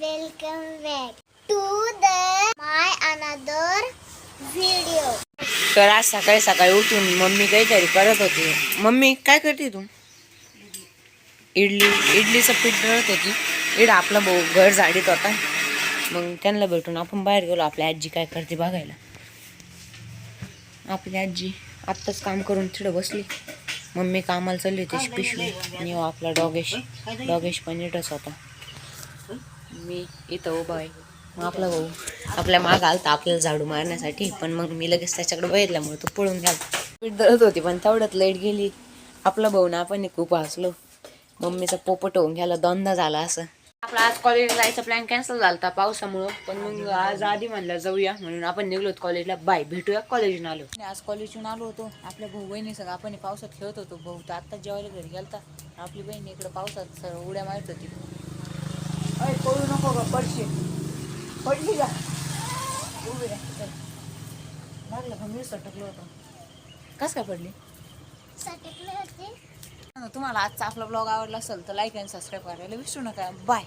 welcome back to the my another video. तर आज सकाळी सकाळी उठून मम्मी काहीतरी करत होती. मम्मी काय करते तू? इडली इडलीचं पीठ दळत होती. इड आपला भाऊ घर झाडीत होता मग त्यांना भेटून आपण बाहेर गेलो. आपली आजी काय करते बघायला. आपली आजी आत्ताच काम करून तिथं बसली. मम्मी कामाला चालली होती पिशवी. आणि हो आपला डॉगेश. डॉगेश पण इथंच होता. मी इथं उभा आहे. मग आपला भाऊ. आपल्या माग आलता आपल्याला झाडू मारण्यासाठी. पण मग मी लगेच त्याच्याकडे बघितल्यामुळे तो पळून गेला. पीठ दळत होती पण तेवढ्यात लाइट गेली. आपला भाऊ ना आपण खूप हसलो. मम्मीचा पोपट होऊन गेला दोनदा झाला असं. आपला आज कॉलेजला जायचा प्लॅन कॅन्सल झाला होता पावसामुळं. पण मग आज आधी म्हणलं जाऊया. म्हणून आपण निघलो कॉलेजला बाय भेटूया कॉलेजून आलो. आज कॉलेजून आलो होतो. आपल्या भाऊ बहिणी सगळं आपण पावसात खेळत होतो. भाऊ तर आत्ता जेवायला घरी गेलता. आपली बहीण इकडे पावसात सगळं उड्या मारत होती. का पडशी पडली का उभी. लागलं का मी सटकलो होतो. कस काय पडली? सटकले होते. तुम्हाला आजचा आपला ब्लॉग आवडला असेल तर लाईक आणि सबस्क्राईब करायला विसरू नका. बाय